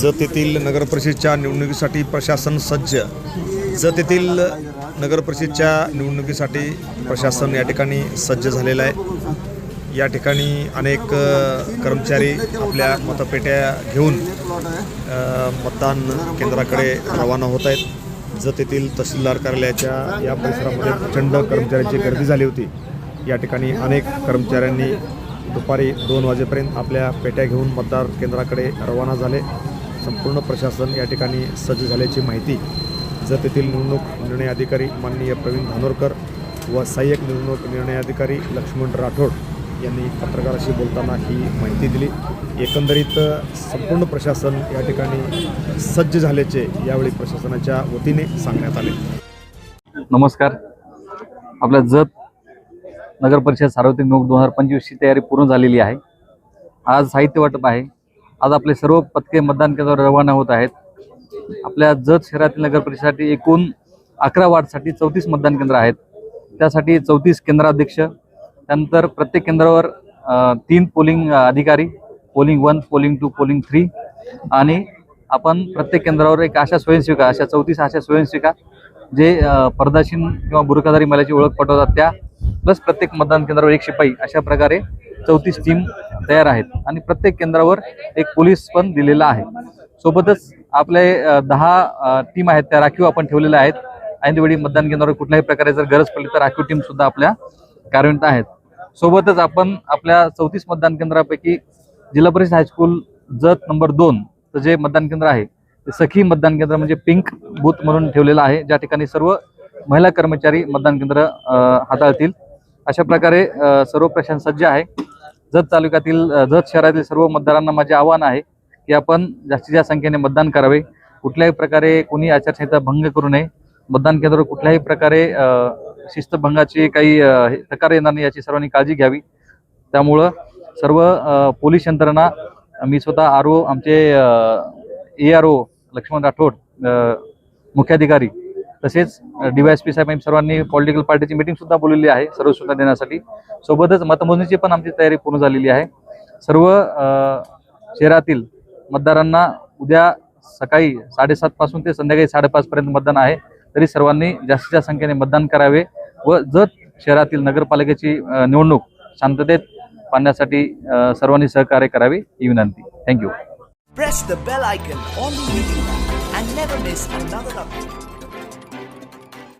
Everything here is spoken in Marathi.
जत येथील नगरपरिषदेच्या निवडणुकीसाठी प्रशासन सज्ज. जत येथील नगरपरिषदेच्या निवडणुकीसाठी प्रशासन या ठिकाणी सज्ज झालेलं आहे. या ठिकाणी अनेक कर्मचारी आपल्या मतपेट्या घेऊन मतदान केंद्राकडे रवाना होत आहेत. जत येथील तहसीलदार कार्यालयाच्या या परिसरामध्ये प्रचंड कर्मचाऱ्यांची गर्दी झाली होती. या ठिकाणी अनेक कर्मचाऱ्यांनी दुपारी दोन वाजेपर्यंत आपल्या पेट्या घेऊन मतदार केंद्राकडे रवाना झाले. संपूर्ण प्रशासन या ठिकाणी सज्ज झाल्याची माहिती जर तेथील निवडणूक निर्णय अधिकारी माननीय प्रवीण धानोरकर व सहाय्यक निवडणूक निर्णय अधिकारी लक्ष्मण राठोड यांनी पत्रकाराशी बोलताना ही माहिती दिली. एकंदरीत संपूर्ण प्रशासन या ठिकाणी सज्ज झाल्याचे यावेळी प्रशासनाच्या वतीने सांगण्यात आले. नमस्कार. आपल्या जत नगर परिषद सार्वत्रिक निवडणूक दोन हजार पंचवीसची तयारी पूर्ण झालेली आहे. आज साहित्य वाटप आहे. आज आपले सर्व पथके मतदान केंद्रावर रवाना होत आहेत. आपल्या जत शहरातील नगर परिषदेसाठी एकूण अकरा वार्डसाठी चौतीस मतदान केंद्र आहेत. त्यासाठी चौतीस केंद्राध्यक्ष त्यानंतर प्रत्येक केंद्रावर तीन पोलिंग अधिकारी polling one polling two polling three आणि आपण प्रत्येक केंद्रावर एक अशा स्वयंसेविका अशा चौतीस अशा स्वयंसेविका जे पर्दाशीन किंवा बुरखाधारी मलाची ओळख पटवतात त्या प्लस प्रत्येक मतदान केंद्रावर एक शिपाई अशा प्रकारे चौतीस टीम तयार आहेत आणि प्रत्येक केंद्रावर एक पोलीस पण दिलेला आहे. सोबतच आपले दहा टीम आहेत त्या राखीव आपण ठेवलेल्या आहेत. ऐनवेळी मतदान केंद्रावर कुठल्याही प्रकारे जर गरज पडली तर राखीव टीम सुद्धा आपल्या कार्यान्वित आहेत. सोबतच आपण आपल्या चौतीस मतदान केंद्रापैकी जिल्हा परिषद हायस्कूल जत नंबर दोन जे मतदान केंद्र आहे ते सखी मतदान केंद्र म्हणजे पिंक बूथ म्हणून ठेवलेलं आहे. ज्या ठिकाणी सर्व महिला कर्मचारी मतदान केंद्र अ, हाताळतील. अशा प्रकारे सर्व प्रशासन सज्ज आहे. जत तालुक्यातील जत शहरातील सर्व मतदारांना माझे आव्हान आहे की आपण जास्तीत जास्त संख्येने मतदान करावे. कुठल्याही प्रकारे कोणी आचारसंहिता भंग करू नये. मतदान केंद्रावर कुठल्याही प्रकारे शिस्तभंगाची काही हे- तक्रार येणार नाही याची सर्वांनी काळजी घ्यावी. त्यामुळं सर्व पोलीस यंत्रणा मी स्वतः आर ओ आमचे A R O Laxman Rathod मुख्याधिकारी तसेच डीवायएसपी साहेब सर्वांनी पॉलिटिकल पार्टीची मीटिंग सुद्धा बोललेली आहे सर्व सूचना देण्यासाठी. सोबतच मतमोजणीची पण आमची तयारी पूर्ण झालेली आहे. सर्व शहरातील मतदारांना उद्या सकाळी साडेसात पासून ते संध्याकाळी साडेपाच पर्यंत मतदान आहे. तरी सर्वांनी जास्तीत जास्त संख्येने मतदान करावे व जत शहरातील नगरपालिकेची निवडणूक शांततेत पाहण्यासाठी सर्वांनी सहकार्य करावे ही विनंती. थँक्यू